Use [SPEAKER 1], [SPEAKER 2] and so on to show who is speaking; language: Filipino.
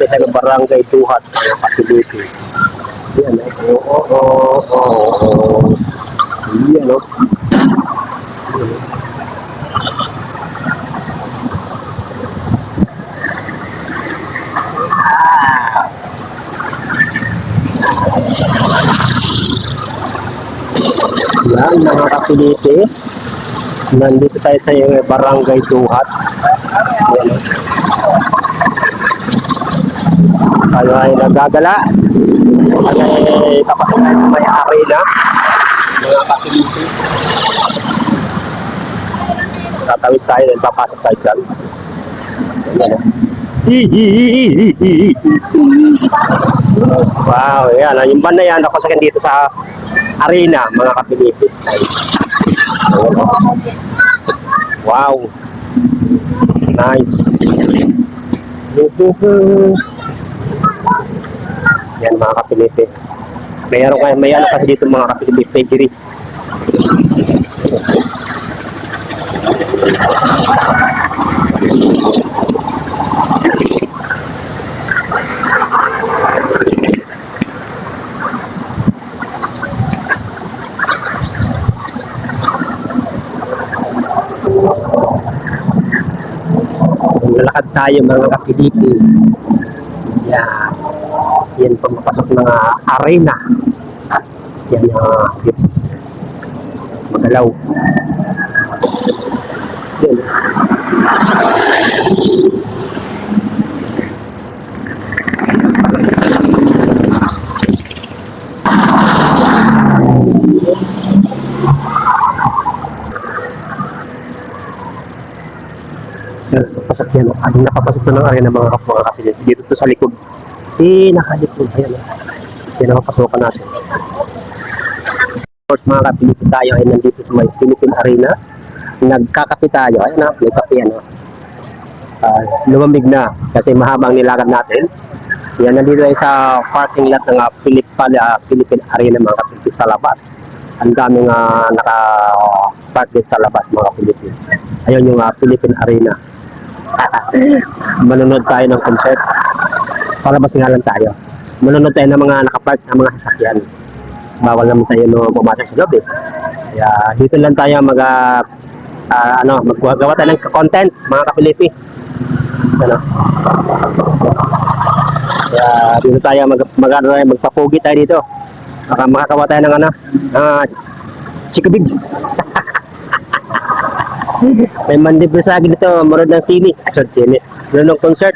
[SPEAKER 1] Nandito sa barangay Duhat, mga kapiliti. Yan, eh. Oo, oo, oo, oo. Yan, oh. Yan, mga kapiliti. Nandito tayo sa barangay Duhat. Oh. Tayo ay nagagala. Tayo ay tapos na may arena. Mga kapiliti. Tatawid tayo and papasok tayo dyan. Yan. Wow, yan. Yung band na yan, napasakan dito sa arena, mga kapiliti. Wow. Nice. Yan mga kapiliti. Mayroon kayo, may ano kasi dito mga kapiliti, pedigree. Lalakad tayo mga kapiliti. Yan. Pumapasok ng ah, arena. Yan uh, yes. Magalaw. Yan. Yan, papasok yan. Ano nakapasok na ng arena mga kap mga kapiliti. Dito to sa likod. Eh, nakalikod. Ayan. Yan natin. Of course, mga kapiliti tayo ay nandito sa may Philippine Arena. Nagkakape tayo. Ayan na, may kape yan. oh. Ah, lumamig na kasi mahabang nilakad natin. Yan, nandito ay sa parking lot ng uh, Philip, uh, Philippine Arena mga kapiliti sa labas. Ang daming uh, naka-park din sa labas mga kapiliti. Ayun yung uh, Philippine Arena. Manonood tayo ng concert. Palabas nga lang tayo. Manonood tayo ng mga nakapark na mga sasakyan. Bawal naman tayo no pumasok sa loob eh. Kaya dito lang tayo mag ah, ah, ano, maggawa tayo ng content mga kapilipi. Ano? Kaya dito tayo mag mag ano, magpapugi tayo dito. Baka makakawa tayo ng ano, ah, chikabig. May mandibrisagi dito, manood ng sini. Ah, sorry, ng concert.